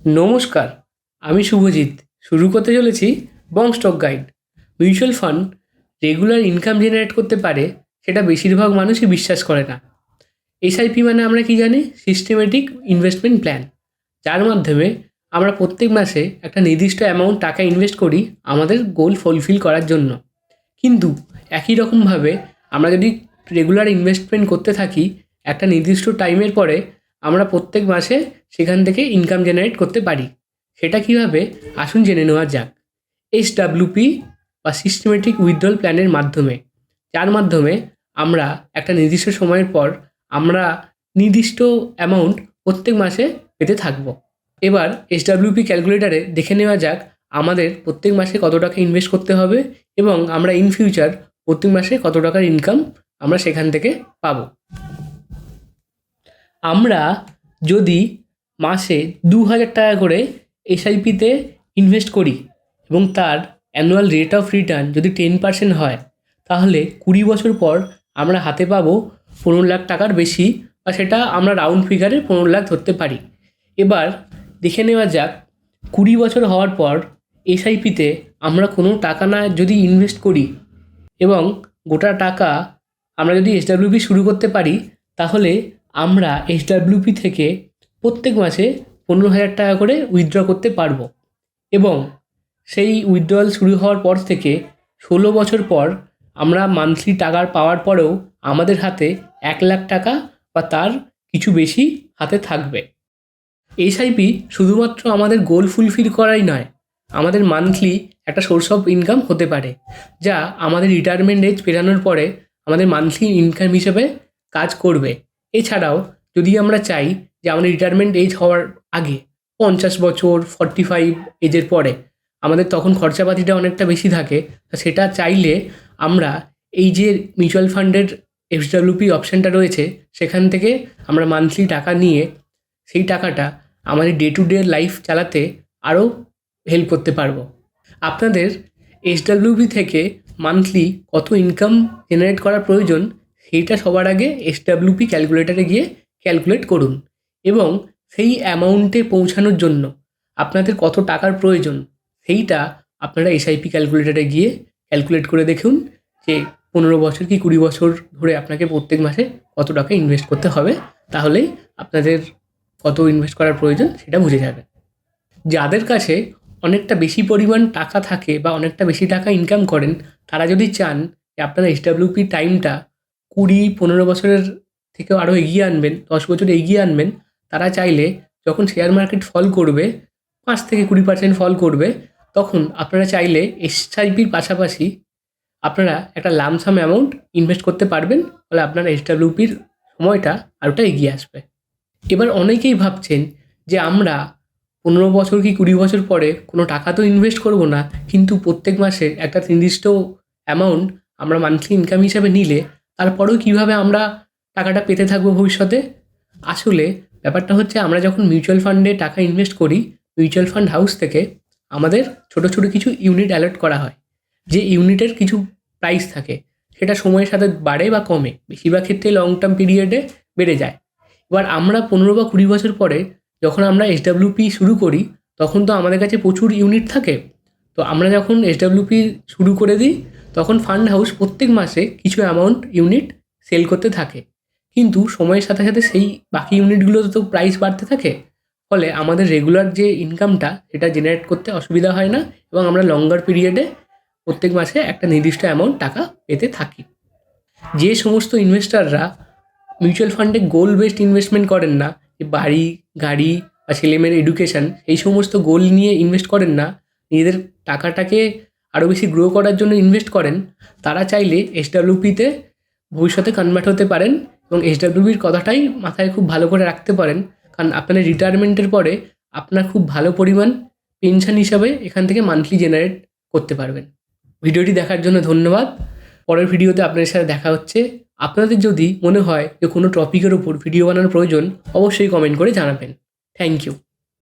নমস্কার, আমি শুভজিৎ। শুরু করতে চলেছি Bong stock guide mutual fund regular income generate করতে পারে, সেটা বেশিরভাগ মানুষই বিশ্বাস করে না। এসআইপি মানে আমরা কি জানি? সিস্টেমেটিক ইনভেস্টমেন্ট প্ল্যান যার মাধ্যমে আমরা প্রত্যেক মাসে একটা নির্দিষ্ট অ্যামাউন্ট টাকা ইনভেস্ট করি আমাদের গোল ফুলফিল করার জন্য। কিন্তু একই রকমভাবে আমরা যদি রেগুলার ইনভেস্টমেন্ট করতে থাকি, একটা নির্দিষ্ট টাইমের পরে আমরা প্রত্যেক মাসে সেখান থেকে ইনকাম জেনারেট করতে পারি। সেটা কীভাবে? আসুন জেনে নেওয়া যাক। এইচ ডাব্লিউপি বা সিস্টেমেটিক উইথড্রল প্ল্যানের মাধ্যমে। যার মাধ্যমে আমরা একটা নির্দিষ্ট সময়ের পর আমরা নির্দিষ্ট অ্যামাউন্ট প্রত্যেক মাসে পেতে থাকব। এবার এইচ ডাব্লিউপি ক্যালকুলেটারে দেখে নেওয়া যাক আমাদের প্রত্যেক মাসে কত টাকা ইনভেস্ট করতে হবে এবং আমরা ইন ফিউচার প্রত্যেক মাসে কত টাকার ইনকাম আমরা সেখান থেকে পাবো। আমরা যদি মাসে দু হাজার টাকা করে এসআইপিতে ইনভেস্ট করি এবং তার অ্যানুয়াল রেট অফ রিটার্ন যদি টেন পার্সেন্ট হয়, তাহলে কুড়ি বছর পর আমরা হাতে পাবো পনেরো লাখ টাকার বেশি বা সেটা আমরা রাউন্ড ফিগারে পনেরো লাখ ধরতে পারি। এবার দেখে নেওয়া যাক, কুড়ি বছর হওয়ার পর এসআইপিতে আমরা কোনো টাকা না যদি ইনভেস্ট করি এবং গোটা টাকা আমরা যদি এসডাব্লিউপি শুরু করতে পারি, তাহলে আমরা এসডাব্লিউপি থেকে প্রত্যেক মাসে পনেরো হাজার টাকা করে উইথড্র করতে পারব। এবং সেই উইথড্রল শুরু হওয়ার পর থেকে ষোলো বছর পর আমরা মান্থলি টাকার পাওয়ার পরেও আমাদের হাতে এক লাখ টাকা বা তার কিছু বেশি হাতে থাকবে। এসআইপি শুধুমাত্র আমাদের গোল ফুলফিল করাই নয়, আমাদের মান্থলি একটা সোর্স অফ ইনকাম হতে পারে, যা আমাদের রিটায়ারমেন্ট এজ পেরানোর পরে আমাদের মান্থলি ইনকাম হিসেবে কাজ করবে। এছাড়াও যদি আমরা চাই যে আমাদের রিটায়ারমেন্ট এজ হওয়ার আগে পঞ্চাশ বছর ফর্টি ফাইভ এজের পরে আমাদের তখন খরচাপাতিটা অনেকটা বেশি থাকে সেটা চাইলে আমরা এই যে মিউচুয়াল ফান্ডের এফডাব্লিউপি অপশানটা রয়েছে, সেখান থেকে আমরা মান্থলি টাকা নিয়ে সেই টাকাটা আমাদের ডে টু ডে লাইফ চালাতে আরও হেল্প করতে পারব। আপনাদের এসডাব্লিউপি থেকে মান্থলি কত ইনকাম জেনারেট করা প্রয়োজন সেইটা সবার আগে এসডাব্লিউপি ক্যালকুলেটারে গিয়ে ক্যালকুলেট করুন এবং সেই অ্যামাউন্টে পৌঁছানোর জন্য আপনাদের কত টাকার প্রয়োজন সেইটা আপনারা এসআইপি ক্যালকুলেটারে গিয়ে ক্যালকুলেট করে দেখুন যে পনেরো বছর কি কুড়ি বছর ধরে আপনাকে প্রত্যেক মাসে কত টাকা ইনভেস্ট করতে হবে তাহলেই আপনাদের কত ইনভেস্ট করার প্রয়োজন সেটা বুঝে যাবে। যাদের কাছে অনেকটা বেশি পরিমাণ টাকা থাকে বা অনেকটা বেশি টাকা ইনকাম করেন তারা যদি চান যে আপনারা এসডাব্লিউপি টাইমটা কুড়ি, পনেরো বছরের থেকেও আরও এগিয়ে আনবেন, দশ বছর এগিয়ে আনবেন, তারা চাইলে যখন শেয়ার মার্কেট ফল করবে, পাঁচ থেকে কুড়ি পার্সেন্ট ফল করবে, তখন আপনারা চাইলে এসআইপির পাশাপাশি আপনারা একটা লামসাম অ্যামাউন্ট ইনভেস্ট করতে পারবেন, ফলে আপনার এসডাব্লিউপির সময়টা আরোটা এগিয়ে আসবে। এবার অনেকেই ভাবছেন যে আমরা পনেরো বছর কি কুড়ি বছর পরে কোনো টাকা তো ইনভেস্ট করব না, কিন্তু প্রত্যেক মাসে একটা নির্দিষ্ট অ্যামাউন্ট আমরা মান্থলি ইনকাম হিসাবে নিলে তারপরেও কীভাবে আমরা টাকাটা পেতে থাকব ভবিষ্যতে? আসলে ব্যাপারটা হচ্ছে আমরা যখন মিউচুয়াল ফান্ডে টাকা ইনভেস্ট করি মিউচুয়াল ফান্ড হাউস থেকে আমাদের ছোট ছোট কিছু ইউনিট অ্যালার্ট করা হয়। যে ইউনিটের কিছু প্রাইস থাকে, সেটা সময়ের সাথে বাড়ে বা কমে, বেশিরভাগ ক্ষেত্রে লং টার্ম পিরিয়ডে বেড়ে যায়। এবার আমরা পনেরো বা কুড়ি বছর পরে যখন আমরা এসডাব্লিউপি শুরু করি, তখন তো আমাদের কাছে প্রচুর ইউনিট থাকে। তো আমরা যখন এসডাব্লিউপি শুরু করে দিই তখন ফান্ড হাউস প্রত্যেক মাসে কিছু অ্যামাউন্ট ইউনিট সেল করতে থাকে। কিন্তু সময়ের সাথে সাথে সেই বাকি ইউনিটগুলোতে তো প্রাইস বাড়তে থাকে। ফলে আমাদের রেগুলার যে ইনকামটা সেটা জেনারেট করতে অসুবিধা হয় না এবং আমরা লঙ্গার পিরিয়ডে প্রত্যেক মাসে একটা নির্দিষ্ট অ্যামাউন্ট টাকা পেতে থাকি। যে সমস্ত ইনভেস্টাররা মিউচুয়াল ফান্ডে গোল বেসড ইনভেস্টমেন্ট করেন না, যে বাড়ি, গাড়ি বা ছেলেমেয়ের এডুকেশান এই সমস্ত গোল নিয়ে ইনভেস্ট করেন না, নিজেদের টাকাটাকে আরও বেশি গ্রো করার জন্য ইনভেস্ট করেন, তারা চাইলে এসডাব্লিউপিতে ভবিষ্যতে কনভার্ট হতে পারেন এবং এসডাব্লিউপির কথাটাই মাথায় খুব ভালো করে রাখতে পারেন। কারণ আপনাদের রিটায়ারমেন্টের পরে আপনার খুব ভালো পরিমাণ পেনশন হিসাবে এখান থেকে মান্থলি জেনারেট করতে পারবেন। ভিডিওটি দেখার জন্য ধন্যবাদ। পরের ভিডিওতে আপনাদের সাথে দেখা হচ্ছে। আপনাদের যদি মনে হয় যে কোনো টপিকের ওপর ভিডিও বানানোর প্রয়োজন, অবশ্যই কমেন্ট করে জানাবেন। Thank you